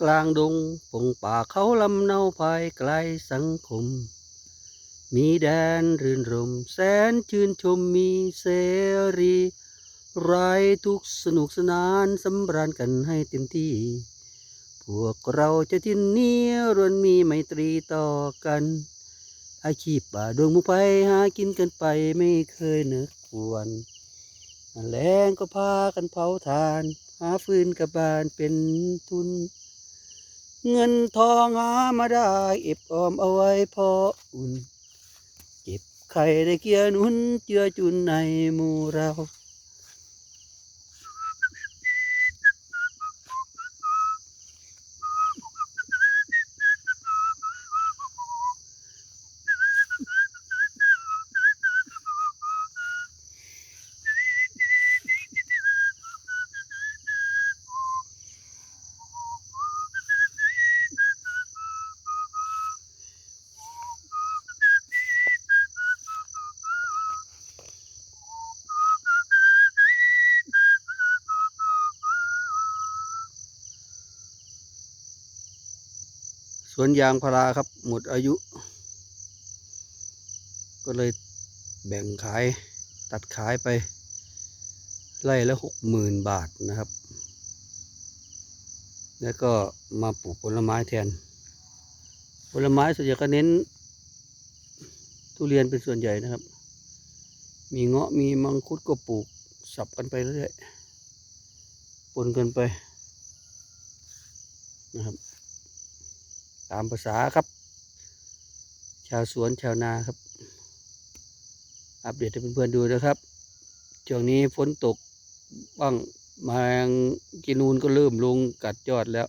กลางดงปงป่าเขาลำเนาภายไกลสังคม มีแดนรื่นรม แสนชื่นชมมีเสรี ไรทุกสนุกสนานสำราญกันให้เต็มที่ พวกเราจะทินนี้รวนมีไมตรีต่อกัน อาชีพป่าดวงมุไฟหากินกันไปไม่เคยเนึกควรแรงก็พากันเผาทาน หาฟืนกับบานเป็นทุน เงินทองหามาได้เก็บออมเอาไว้พออุ่น เก็บไข่ได้เกียร์นุนเจือจุนในหมู่เรา วนยางพาราครับ หมดอายุ ก็เลยแบ่งขายตัดขายไปไร่ละหกหมื่นบาทนะครับ แล้วก็มาปลูกผลไม้แทน ผลไม้ส่วนใหญ่ก็เน้น ทุเรียนเป็นส่วนใหญ่นะครับ มีเงาะมีมังคุดก็ปลูกสับกันไปเรื่อยปนกันไปนะครับ ตามภาษาครับ ชาวสวนชาวนาครับ อัปเดตให้เพื่อนๆดูนะครับช่วงนี้ฝนตกบ้างแมงกินูนก็เริ่มลงกัดยอดแล้ว